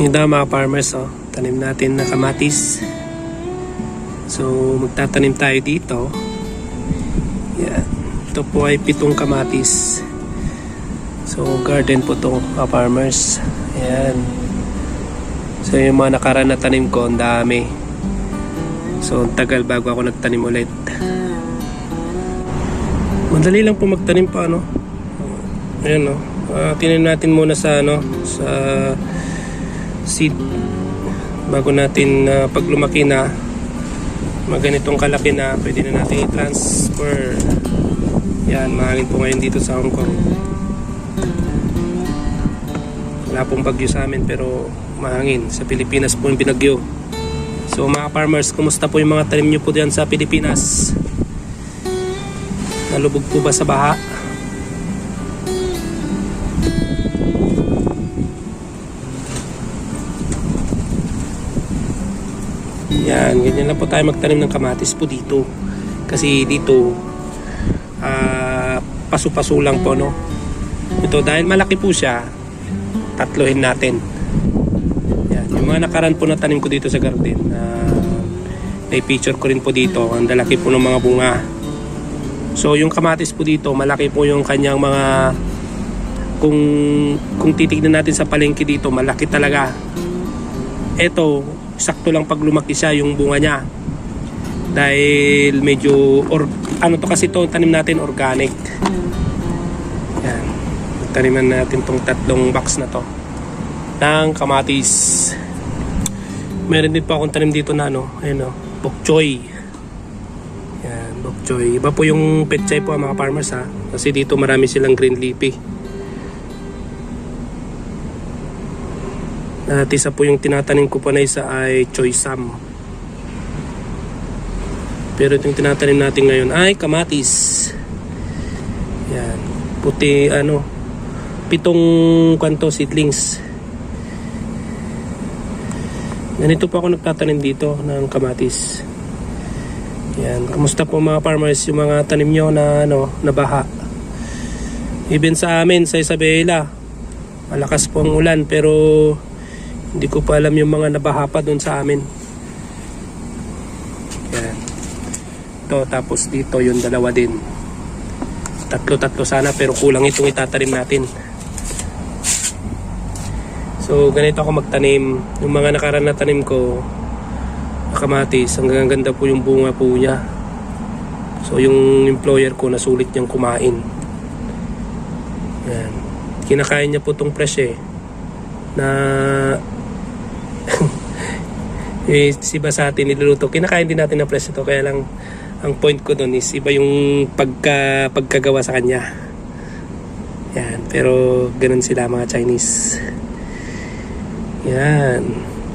Yung daw mga farmers, oh, tanim natin na kamatis. So, magtatanim tayo dito. Yan. Ito po ay pitong kamatis. So, garden po to mga farmers. Ayan. So, yung mga nakaraan na tanim ko, ang dami. So, ang tagal bago ako nagtanim ulit. Madali lang po magtanim pa, ano? Ayan, no? Uh, tinanim natin muna sa, ano, sa seed. Bago natin uh, pag lumaki na maganitong kalaki na pwede na natin i-transfer. Yan mahangin po ngayon dito sa Hong Kong. Wala pong bagyo sa amin pero mahangin. Sa Pilipinas po yung binagyo. So mga farmers kumusta po yung mga tanim nyo po dyan sa Pilipinas? Nalubog po ba sa baha Yan, ganyan lang po tayo magtanim ng kamatis po dito. Kasi dito, ah, paso-paso lang po, no? Ito, dahil malaki po siya, tatlohin natin. Yan, yung mga nakaraan po na tanim ko dito sa garden, na na-picture ko rin po dito, ang dalaki po ng mga bunga. So, yung kamatis po dito, malaki po yung kanyang mga kung kung titignan natin sa palengke dito, malaki talaga. Ito, sakto lang pag lumaki siya yung bunga niya. Dahil medyo or, ano to kasi to tanim natin organic. Yan. Taniman natin tong tatlong box na to. Ng kamatis. Meron din pa akong tanim dito na ano ayun o bok choy. Yan bok choy. Iba po yung petchay po mga farmers ha. Kasi dito marami silang green leafy At isa po yung tinatanim ko pa na isa ay choy sam. Pero itong tinatanim natin ngayon ay kamatis. Yan. Puti ano. Pitong kwanto seedlings. Ganito po ako nagtatanim dito ng kamatis. Yan. Kamusta po mga farmers yung mga tanim nyo na ano, na baha? Even sa amin sa Isabela, malakas po ang ulan pero hindi ko pa alam yung mga nabaha pa doon sa amin. Yan. Ito, tapos dito yung dalawa din. Tatlo-tatlo sana pero kulang itong itatanim natin. So, ganito ako magtanim. Yung mga nakaraan na tanim ko, kamatis, hanggang ganda po yung bunga po niya. So, yung employer ko, nasulit niyang kumain. Yan. Kinakain niya po itong fresh eh na eh, si Basati niluluto. Kinakain din natin ng fresh ito. Kaya lang, ang point ko doon is iba yung pagka, pagkagawa sa kanya. Yan. Pero, ganun sila mga Chinese. Yan.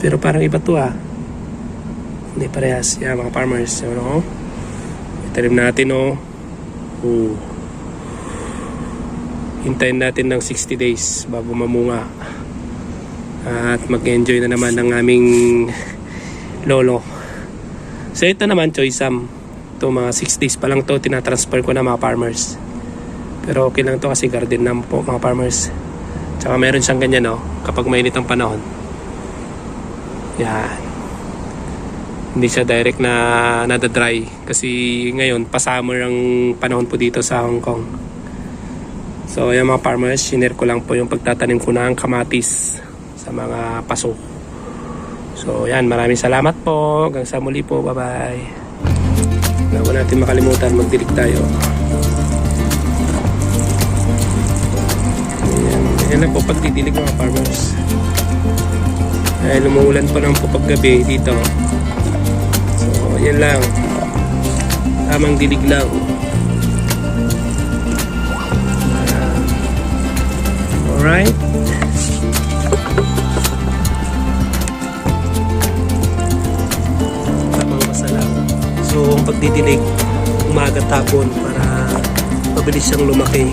Pero parang iba to ah. Hindi parehas. Yan, mga farmers. Ano? Italim natin oh. Oh. Hintayin natin ng 60 days bago mamunga at mag-enjoy na naman ng aming lolo. So ito naman Choysam. Ito mga 6 days pa lang to tinatransfer ko na mga farmers. Pero okay lang to kasi garden na po mga farmers. Tsaka meron siyang ganyan no kapag mainit ang panahon. Yan. Hindi siya direct na nada-dry kasi ngayon pa summer ang panahon po dito sa Hong Kong. So yan mga farmers, shinare ko lang po yung pagtatanim ko ng kamatis sa mga paso. So yan, maraming salamat po. Hanggang sa muli po. Bye-bye. Bago natin makalimutan, magdilig tayo. Ayan, ayan na po pagdidilig mga farmers. Dahil umuulan pa ng po paggabi dito. So, yan lang. Tamang dilig lang. Alright. Pagdidilig, umaga tapon para mabilis siyang lumaki.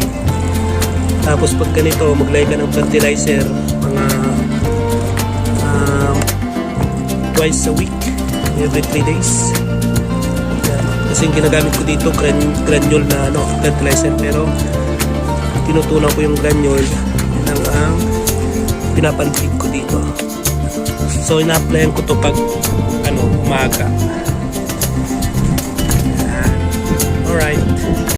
Tapos pag ganito, maglagay ka ng fertilizer mga um, twice a week, every 3 days. Kasi yung ginagamit ko dito, gran granule na ano, fertilizer. Pero tinutunan ko yung granule, yun ang ang pinapantig ko dito. So ina-applyan ko to pag ano, umaga. Alright.